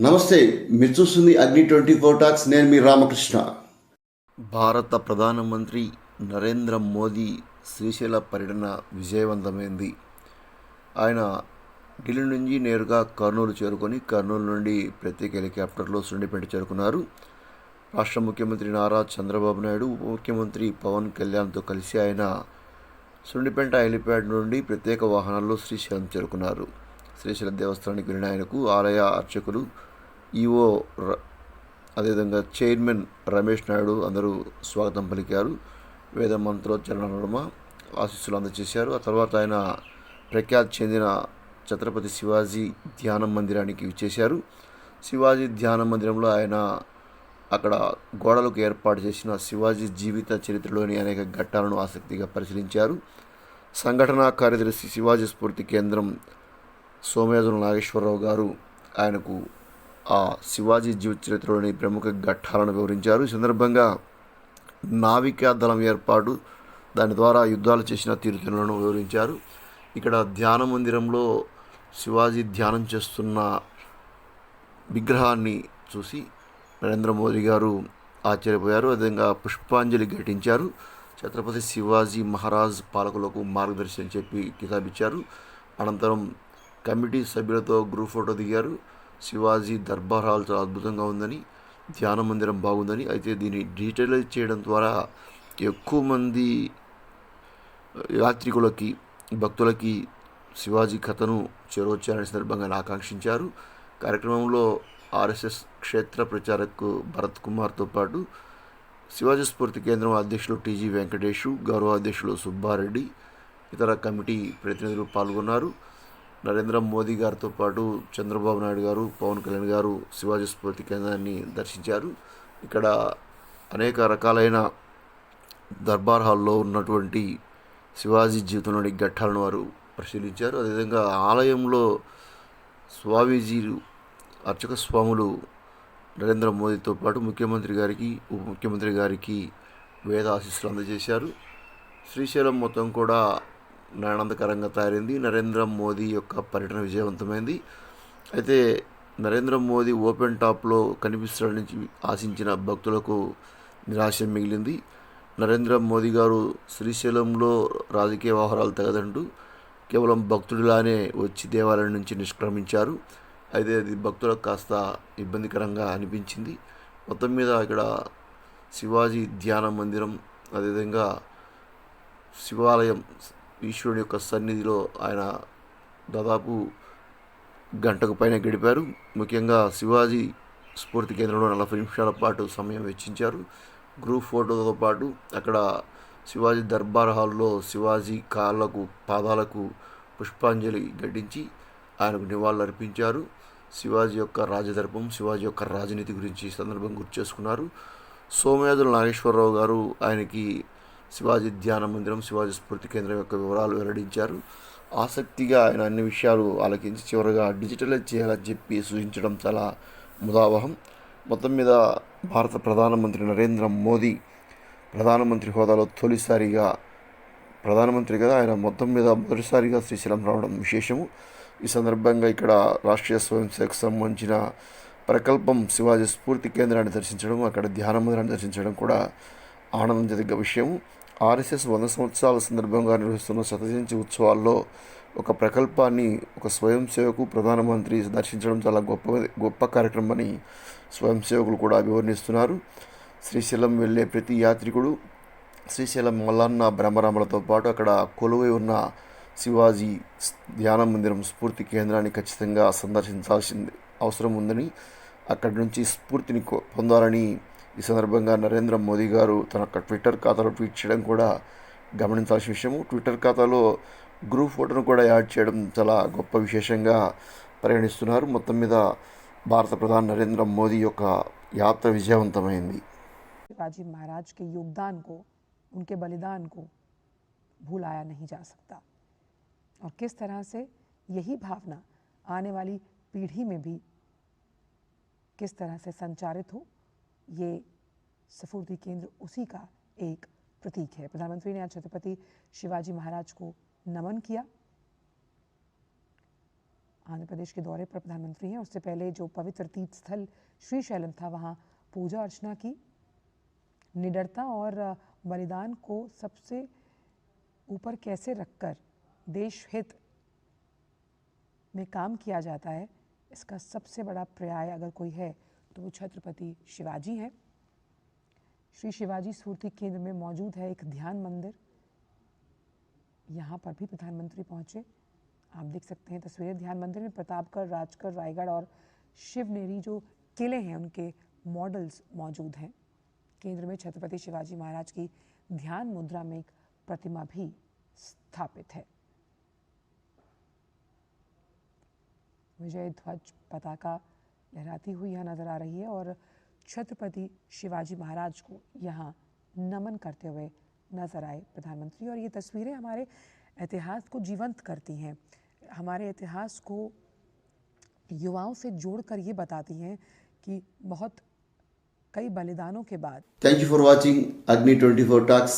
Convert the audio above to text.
నమస్తే మీరు చూస్తుంది అగ్ని ట్వంటీ ఫోర్ టాక్స్ నేను మీ రామకృష్ణ. భారత ప్రధానమంత్రి నరేంద్ర మోదీ శ్రీశైల పర్యటన విజయవంతమైంది. ఆయన ఢిల్లీ నుంచి నేరుగా కర్నూలు చేరుకొని కర్నూలు నుండి ప్రత్యేక హెలికాప్టర్లో సుండిపేట చేరుకున్నారు. రాష్ట్ర ముఖ్యమంత్రి నారా చంద్రబాబు నాయుడు ఉప ముఖ్యమంత్రి పవన్ కళ్యాణ్తో కలిసి ఆయన సుండిపేట హెలిప్యాడ్ నుండి ప్రత్యేక వాహనాల్లో శ్రీశైలం చేరుకున్నారు. శ్రీశైలం దేవస్థానానికి వెళ్ళిన ఆయనకు ఆలయ అర్చకులు ఈఓ ర- అదేవిధంగా చైర్మన్ రమేష్ నాయుడు అందరూ స్వాగతం పలికారు. వేద మంత్రోచ్చరణ నడుమ ఆశీస్సులు అందజేశారు. ఆ తర్వాత ఆయన ప్రఖ్యాతి చెందిన ఛత్రపతి శివాజీ ధ్యాన మందిరానికి విచ్చేశారు. శివాజీ ధ్యాన మందిరంలో ఆయన అక్కడ గోడలకు ఏర్పాటు చేసిన శివాజీ జీవిత చరిత్రలోని అనేక ఘట్టాలను ఆసక్తిగా పరిశీలించారు. సంఘటనా కార్యదర్శి శివాజీ స్ఫూర్తి కేంద్రం సోమయాజుల నాగేశ్వరరావు గారు ఆయనకు ఆ శివాజీ జీవిత చరిత్రలోని ప్రముఖ ఘట్టాలను వివరించారు. ఈ సందర్భంగా నావికా దళం ఏర్పాటు దాని ద్వారా యుద్ధాలు చేసిన తీరుతెన్నులను వివరించారు. ఇక్కడ ధ్యాన మందిరంలో శివాజీ ధ్యానం చేస్తున్న విగ్రహాన్ని చూసి నరేంద్ర మోదీ గారు ఆశ్చర్యపోయారు. అదేవిధంగా పుష్పాంజలి ఘటించారు. ఛత్రపతి శివాజీ మహారాజ్ పాలకులకు మార్గదర్శనం చెప్పి కితాబిచ్చారు. అనంతరం కమిటీ సభ్యులతో గ్రూప్ ఫోటో దిగారు. శివాజీ దర్బార్ హాల్ చాలా అద్భుతంగా ఉందని ధ్యాన మందిరం బాగుందని అయితే దీన్ని డిజిటలైజ్ చేయడం ద్వారా ఎక్కువ మంది యాత్రికులకి భక్తులకి శివాజీ కథను చేరవచ్చారనే సందర్భంగా ఆకాంక్షించారు. కార్యక్రమంలో ఆర్ఎస్ఎస్ క్షేత్ర ప్రచారక్ భరత్ కుమార్తో పాటు శివాజీ స్ఫూర్తి కేంద్రం అధ్యక్షులు టీజీ వెంకటేషు గౌరవ అధ్యక్షులు సుబ్బారెడ్డి ఇతర కమిటీ ప్రతినిధులు పాల్గొన్నారు. నరేంద్ర మోదీ గారితో పాటు చంద్రబాబు నాయుడు గారు పవన్ కళ్యాణ్ గారు శివాజీ స్ఫూర్తి కేంద్రాన్ని దర్శించారు. ఇక్కడ అనేక రకాలైన దర్బార్ హాల్లో ఉన్నటువంటి శివాజీ జీవితంలోని ఘట్టాలను వారు పరిశీలించారు. అదేవిధంగా ఆలయంలో స్వామీజీలు అర్చక స్వాములు నరేంద్ర మోదీతో పాటు ముఖ్యమంత్రి గారికి ఉప ముఖ్యమంత్రి గారికి వేద ఆశీస్సులు అందజేశారు. శ్రీశైలం మొత్తం కూడా ఆనందకరంగా తయారైంది. నరేంద్ర మోదీ యొక్క పర్యటన విజయవంతమైంది. అయితే నరేంద్ర మోదీ ఓపెన్ టాప్లో కనిపిస్తాడని ఆశించిన భక్తులకు నిరాశ మిగిలింది. నరేంద్ర మోదీ గారు శ్రీశైలంలో రాజకీయ వ్యవహారాలు తగదంటూ కేవలం భక్తుడిలానే వచ్చి దేవాలయం నుంచి నిష్క్రమించారు. అయితే అది భక్తులకు కాస్త ఇబ్బందికరంగా అనిపించింది. మొత్తం మీద ఇక్కడ శివాజీ ధ్యాన మందిరం అదేవిధంగా శివాలయం ఈశ్వరుని యొక్క సన్నిధిలో ఆయన దాదాపు గంటకు పైన గడిపారు. ముఖ్యంగా శివాజీ స్ఫూర్తి కేంద్రంలో నలభై నిమిషాల పాటు సమయం వెచ్చించారు. గ్రూప్ ఫోటోతో పాటు అక్కడ శివాజీ దర్బార్ హాల్లో శివాజీ కాళ్ళకు పాదాలకు పుష్పాంజలి ఘటించి ఆయనకు నివాళులర్పించారు. శివాజీ యొక్క రాజదర్పం శివాజీ యొక్క రాజనీతి గురించి సందర్భం గుర్తు చేసుకున్నారు. సోమయాజుల నాగేశ్వరరావు గారు ఆయనకి శివాజీ ధ్యాన మందిరం శివాజీ స్ఫూర్తి కేంద్రం యొక్క వివరాలు వెల్లడించారు. ఆసక్తిగా ఆయన అన్ని విషయాలు ఆలకించి చివరగా డిజిటలైజ్ చేయాలని చెప్పి సూచించడం చాలా ముదావహం. మొత్తం మీద భారత ప్రధానమంత్రి నరేంద్ర మోదీ ప్రధానమంత్రి హోదాలో తొలిసారిగా ప్రధానమంత్రి కదా ఆయన మొత్తం మీద మొదటిసారిగా శ్రీశైలం రావడం విశేషము. ఈ సందర్భంగా ఇక్కడ రాష్ట్రీయ స్వయం సేవకు సంబంధించిన ప్రకల్పం శివాజీ స్ఫూర్తి కేంద్రాన్ని దర్శించడం అక్కడ ధ్యాన మందిరాన్ని దర్శించడం కూడా ఆనందించదగ్గ విషయం. ఆర్ఎస్ఎస్ వంద సంవత్సరాల సందర్భంగా నిర్వహిస్తున్న శతజయంతి ఉత్సవాల్లో ఒక ప్రకల్పాన్ని ఒక స్వయం సేవకు ప్రధానమంత్రి దర్శించడం చాలా గొప్ప గొప్ప కార్యక్రమం అని స్వయం సేవకులు కూడా అభివర్ణిస్తున్నారు. శ్రీశైలం వెళ్ళే ప్రతి యాత్రికుడు శ్రీశైలం మల్లన్న బ్రహ్మరామలతో పాటు అక్కడ కొలువై ఉన్న శివాజీ ధ్యాన మందిరం స్ఫూర్తి కేంద్రాన్ని ఖచ్చితంగా సందర్శించాల్సింది అవసరం ఉందని అక్కడి నుంచి స్ఫూర్తిని కొ- పొందాలని ఈ సందర్భంగా నరేంద్ర మోదీ గారు తన యొక్క ట్విట్టర్ ఖాతాలో ట్వీట్ చేయడం కూడా గమనించాల్సిన విషయము ట్విట్టర్ ఖాతాలో గ్రూప్ ఫోటోను కూడా యాడ్ చేయడం చాలా గొప్ప విశేషంగా పరిగణిస్తున్నారు మొత్తం మీద భారత ప్రధాని నరేంద్ర మోదీ యొక్క యాత్ర విజయవంతమైంది शिवाजी महाराज के योगदान को उनके बलिदान को भूलाया नहीं जा सकता और किस तरह से यही भावना आने वाली पीढ़ी में भी किस तरह से संचारित हो ये सफूर्ती केंद्र उसी का एक प्रतीक है। प्रधानमंत्री ने आज छत्रपति शिवाजी महाराज को नमन किया। आंध्र प्रदेश के दौरे पर प्रधानमंत्री हैं। उससे पहले जो पवित्र तीर्थ स्थल श्री शैलम था, वहाँ पूजा अर्चना की। निडरता और बलिदान को सबसे ऊपर कैसे रखकर देश हित में काम किया जाता है, इसका सबसे बड़ा पर्याय अगर कोई है तो वो छत्रपति शिवाजी हैं। श्री शिवाजी स्फूर्ति केंद्र में मौजूद है एक ध्यान मंदिर। यहाँ पर भी प्रधानमंत्री पहुँचे। आप देख सकते हैं तस्वीरें। ध्यान मंदिर में प्रतापगढ़, राजगढ़, रायगढ़ और शिवनेरी जो किले हैं, उनके मॉडल्स मौजूद हैं। केंद्र में छत्रपति शिवाजी महाराज की ध्यान मुद्रा में एक प्रतिमा भी स्थापित है। विजय ध्वज पताका लहराती हुई यहाँ नज़र आ रही है और छत्रपति शिवाजी महाराज को यहाँ नमन करते हुए नज़र आए प्रधानमंत्री और ये तस्वीरें हमारे इतिहास को जीवंत करती हैं हमारे इतिहास को युवाओं से जोड़कर ये बताती हैं कि बहुत कई बलिदानों के बाद Thank you for watching Agni 24 Talks.